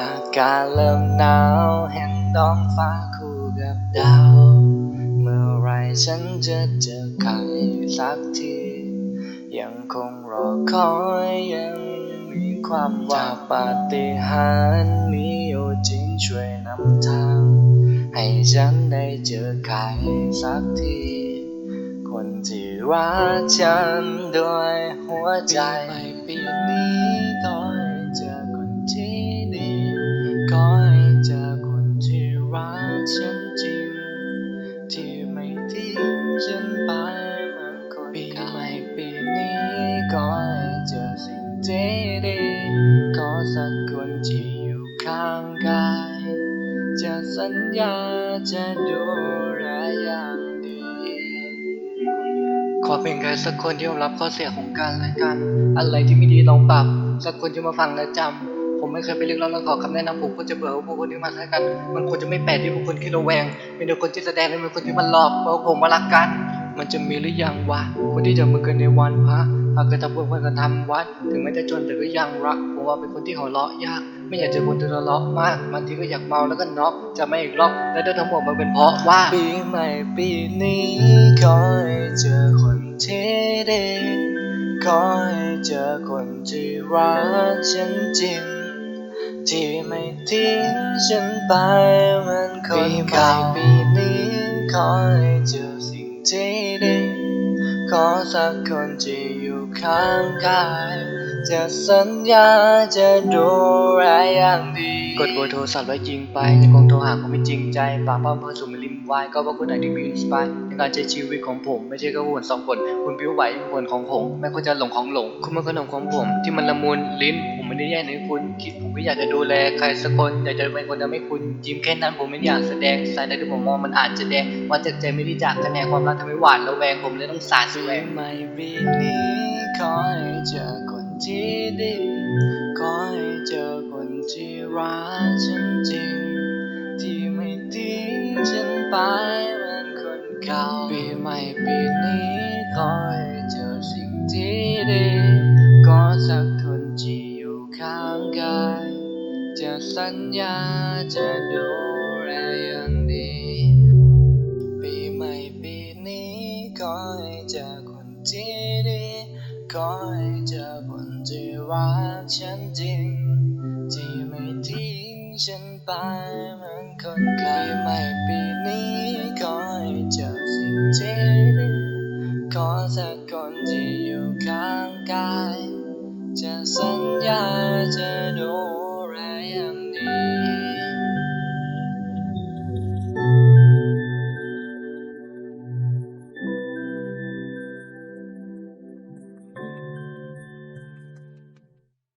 อากาศเริ่มหนาวเห็นท้องฟ้าคู่กับดาว เมื่อไรฉันจะเจอใครสักที ยังคงรอคอยยังมีความหว่าปาฏิหาริย์มีอยู่จริงช่วยนำทาง ให้ฉันได้เจอใครสักที คนที่รักฉันด้วยหัวใจปีนี้ รักฉันจริง ที่ไม่ทิ้งฉันไปเหมือนคนปีใหม่ปีนี้ขอให้เจอสิ่งที่ดีขอสักคนที่อยู่ข้างกาย จะสัญญาจะดูแลอย่างดี ขอเป็นใครสักคนที่ยอมรับข้อเสียของกันและกัน อะไรที่ไม่ดีลองปรับ สักคนที่มาฟังและจำ ผมไม่เคยไปเรียกร้องและขอคำแนะนำผมก็จะเบื่อว่าผู้คนที่มาคล้กัน มันควรจะไม่แปลกที่ผู้คนที่ระแวงเป็นคนที่แสดงเป็นคนที่มันหลอกเพราะผมมารักกัน มันจะมีหรือยังวะคนที่จะมาเกินในวันพระหากเคยทำบุญเพื่อกันทำวัด ถึงแม้จะจนแต่ก็ยังรักผมว่าเป็นคนที่หัวเราะยาก ไม่อยากจอคนที่ทะเลาะมากบางทีก็อยากเมาแล้วก็น็อกจะไม่อีกรอบและด้ทั้งหมดมันเป็นเพราะว่าปีใหม่ปีนี้ขอให้เจอคนที่ดีขอให้เจอคนที่รักฉันจริง ที่ไม่ทิ้งฉันไปเหมือนคนเก่าปีนี้ขอให้เจอสิ่งที่ดี ขอสักคนที่อยู่ข้างกาย จะสัญญาจะดูแลอย่างดี กดเบอร์โทรศัพท์ไว้จริงไปจะคงโทรหาคนไม่จริงใจปากป้อมเพื่อสุ่มิ วายก็เพราะคุณไหนที่มีอินสปายในการใช้ชีวิตของผม ไม่ใช่แค่หุ่นสองคนคุณผิวไหวหุ่นของผมแม่คุณจะหลงของหลง คุณมันขนมของผม ที่มันละมุนลิ้น ผมไม่ได้แย่งในคุณ คิดผมไม่อยากจะดูแลใครสักคนอยากจะเป็นคนทำให้คุณยิ้มแค่นั้นผมไม่อยากแสดงสายใดที่ผมมองมันอาจจะแดงว่าจากใจไม่ได้จากคะแนนความรักทำให้หวาดระแวงผมเลยต้องสาดแสวงไม่ปีนี้ขอให้เจอคนที่ดีขอให้เจอคนที่รักฉัน หม่ปีนี้ขอให้เจอสิ่งที่ดีขอสักคนที่อยู่ข้างกาย จะสัญญาจะดูแลอย่างดี ปีใหม่ปีนี้ขอให้เจอคนที่ดีขอให้เจอคนที่รักฉันจริง ที่ไม่ทิ้งฉันไปเหมือนคนเก่าปีใหม่ปีนี้ ทีหนึ่ขอสักคนที่อยู่ข้างกาย จะสัญญาจะดูแลยัง